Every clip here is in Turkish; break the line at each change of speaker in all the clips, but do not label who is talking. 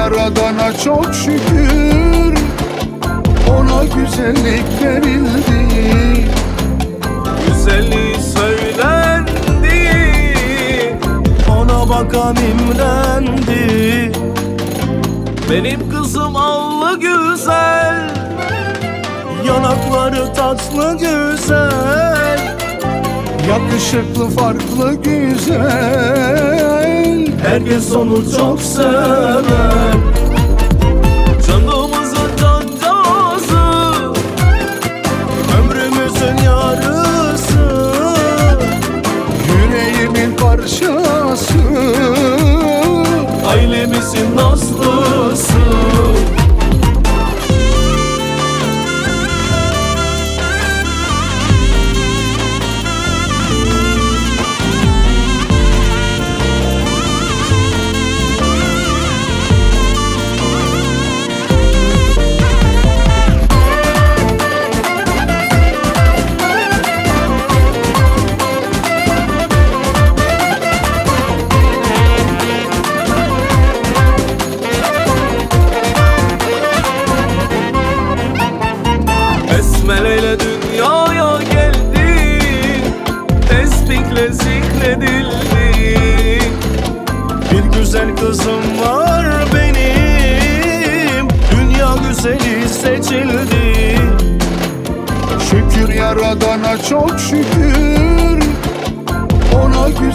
yaradana çok şükür. Ona güzellik verildi.
Güzelliği söylendi. Ona bakan imrendi. Benim kızım allı güzel. Yanakları tatlı güzel
Yakışıklı farklı güzel.
Herkes onu çok sever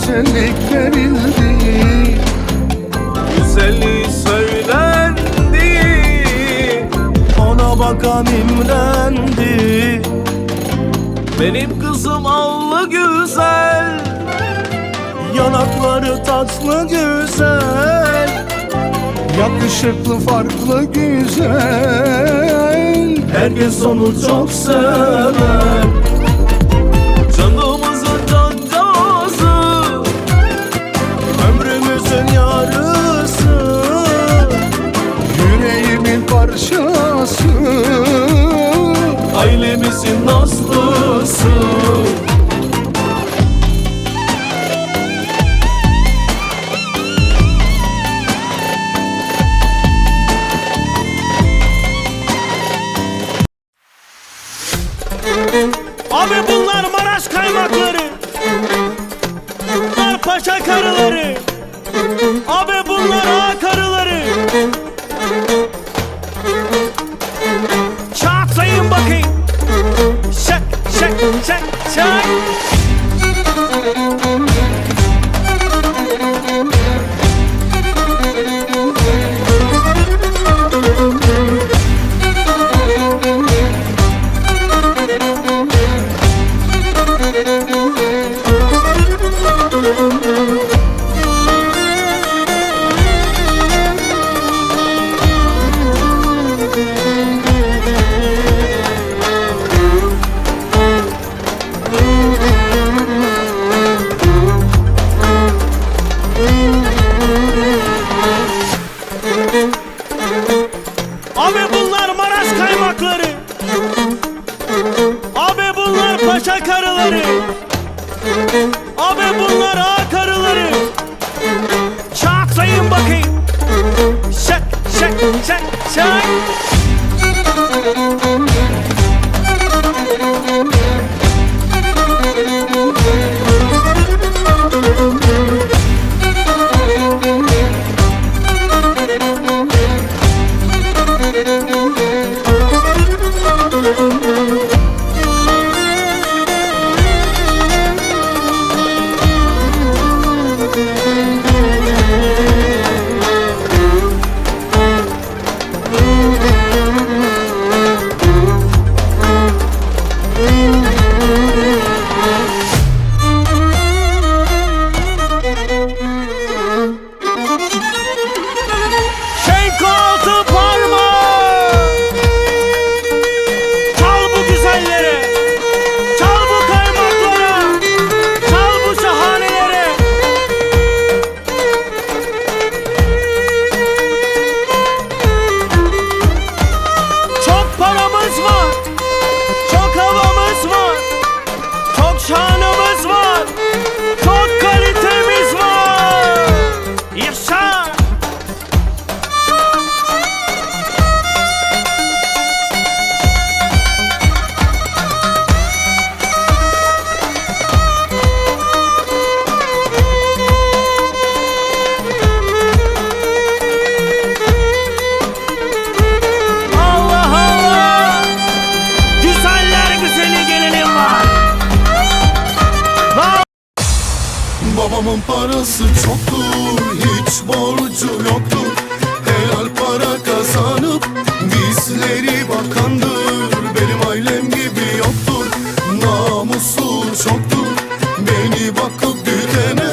güzellik verildi
Güzelliği söylendi. Ona bakan imrendi. Benim kızım allı güzel. Yanakları tatlı güzel.
Yakışıklı farklı güzel.
Herkes onu çok sever
akıl tükener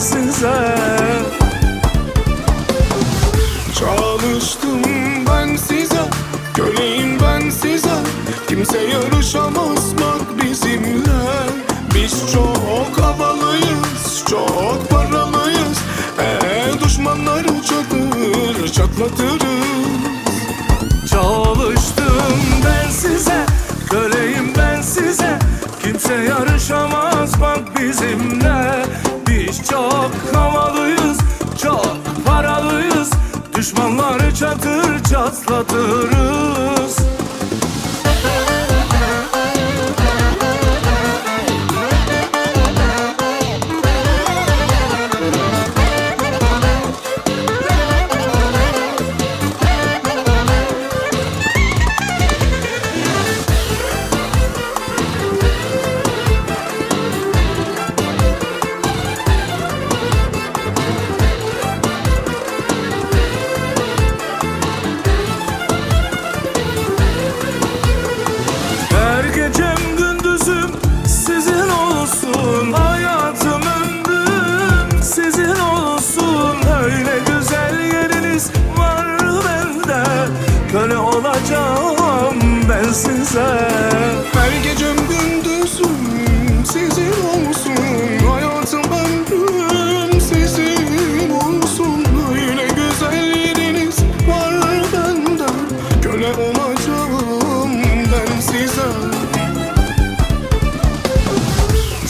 size. Çalıştım ben size Köleyim ben size. Kimse yarışamaz bak bizimle. Biz çok havalıyız Çok paralıyız. Ee düşmanlar uçatır Çatlatırız.
Çalıştım ben size Köleyim ben size. Kimse yarışamaz bak bizimle çok havalıyız Çok paralıyız. Düşmanları çatır çatlatırız.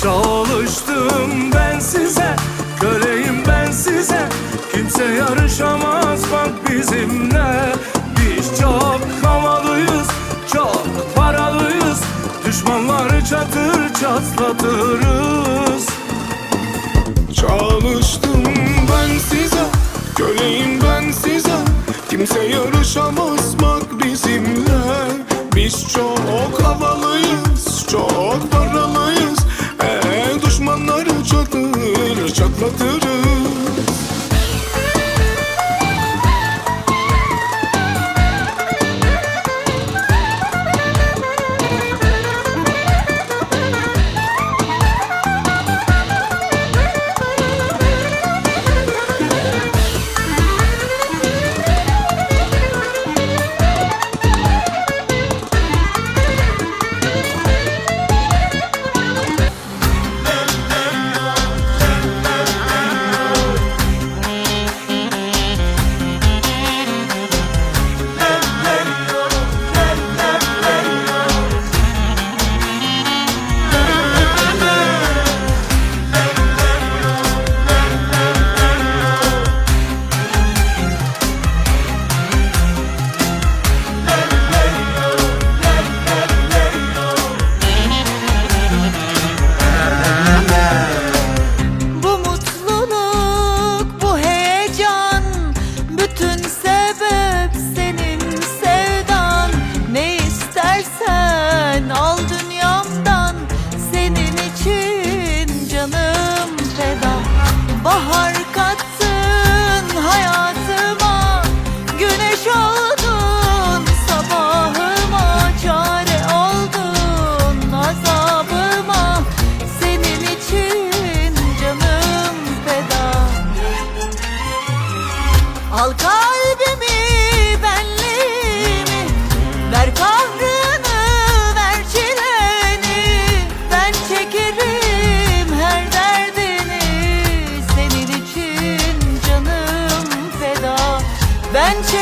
Çalıştım ben size Köleyim ben size. Kimse yarışamaz bak bizimle. Biz çok havalıyız Çok paralıyız. Düşmanları çatır çatlatırız.
Çalıştım ben size Köleyim ben size. Kimse yarışamaz bak bizimle. Biz çok havalıyız Çok
paralı hatırı Friendship